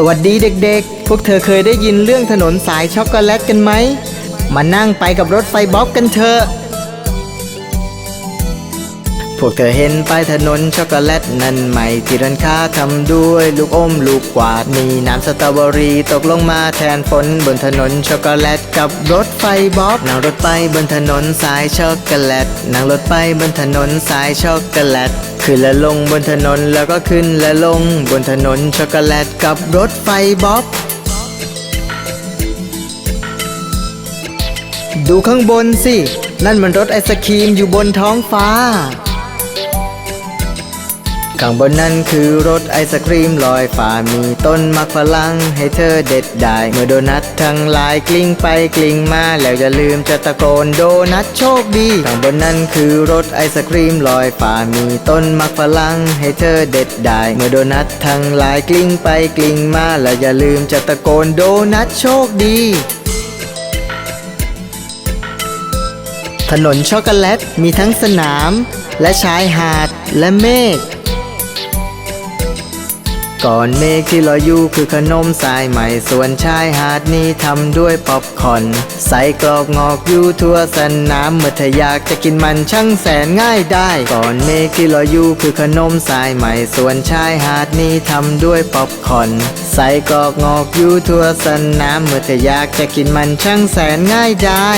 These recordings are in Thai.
สวัสดีเด็กๆ พวกเธอเคยได้ยินเรื่องถนนสายช็อกโกแลตกันไหม มานั่งไปกับรถไฟบ๊อบกันเถอะ พวกเธอเห็นป้ายถนนช็อกโกแลตนั่นไหมที่ร้านค้าทำด้วยลูกอมลูกกวาดมีน้ำสตรอเบอรี่ตกลงมาแทนฝนบนถนนช็อกโกแลตกับรถไฟบ๊อบนั่งรถไปบนถนนสายช็อกโกแลตนั่งรถไปบนถนนสายช็อกโกแลตขึ้นและลงบนถนนแล้วก็ขึ้นและลงบนถนนช็อกโกแลตกับรถไฟบ๊อบดูข้างบนสิ นั่นมันรถไอศครีมอยู่บนท้องฟ้า ข้างบนนั้นคือรถไอศครีมลอยฟ้ามีต้นมักฝรั่งให้เธอเด็ดได้ เมื่อโดนัททั้งหลายกลิ้งไปกลิ้งมา แล้วอย่าลืมจะตะโกนโดนัทโชคดีข้างบนนั้นคือรถไอศครีมลอยฟ้ามีต้นมักฝรั่งให้เธอเด็ดได้ เมื่อโดนัททั้งหลายกลิ้งไปกลิ้งมา แล้วอย่าลืมจะตะโกนโดนัทโชคดีถนนช็อกโกแลตมีทั้งสนาม และชายหาดและเมฆ ก่อนเมฆที่ลอยอยู่คือขนมสายใหม่ ส่วนชายหาดนี้ทำด้วยป๊อปคอน ใส่กรอกงอกอยู่ทั่วสนามเมื่อเธออยากจะกินมันช่างแสนง่ายได้ ก่อนเมฆที่ลอยอยู่คือขนมสายใหม่ ส่วนชายหาดนี้ทำด้วยป๊อปคอน ใส่กรอกงอกอยู่ทั่วสนามเมื่อเธออยากจะกินมันช่างแสนง่ายได้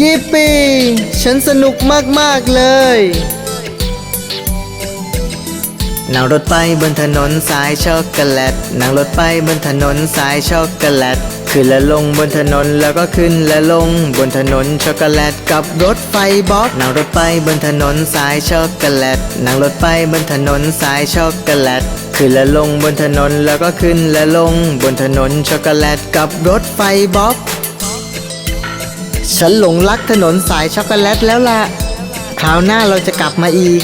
ยิปปี้ฉันสนุกมาก ๆ เลย นั่งรถไปบนถนนสายช็อกโกแลต นั่งรถไปบนถนนสายช็อกโกแลต ขึ้นและลงบนถนนแล้วก็ขึ้นและลง บนถนนช็อกโกแลตกับรถไฟบ๊อบ นั่งรถไปบนถนนสายช็อกโกแลต นั่งรถไปบนถนนสายช็อกโกแลต ขึ้นและลงบนถนนแล้วก็ขึ้นและลง บนถนนช็อกโกแลตกับรถไฟบ๊อบ ฉันหลงรักถนนสายช็อกโกแลตแล้วล่ะ คราวหน้าเราจะกลับมาอีก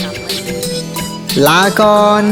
ลาก่อน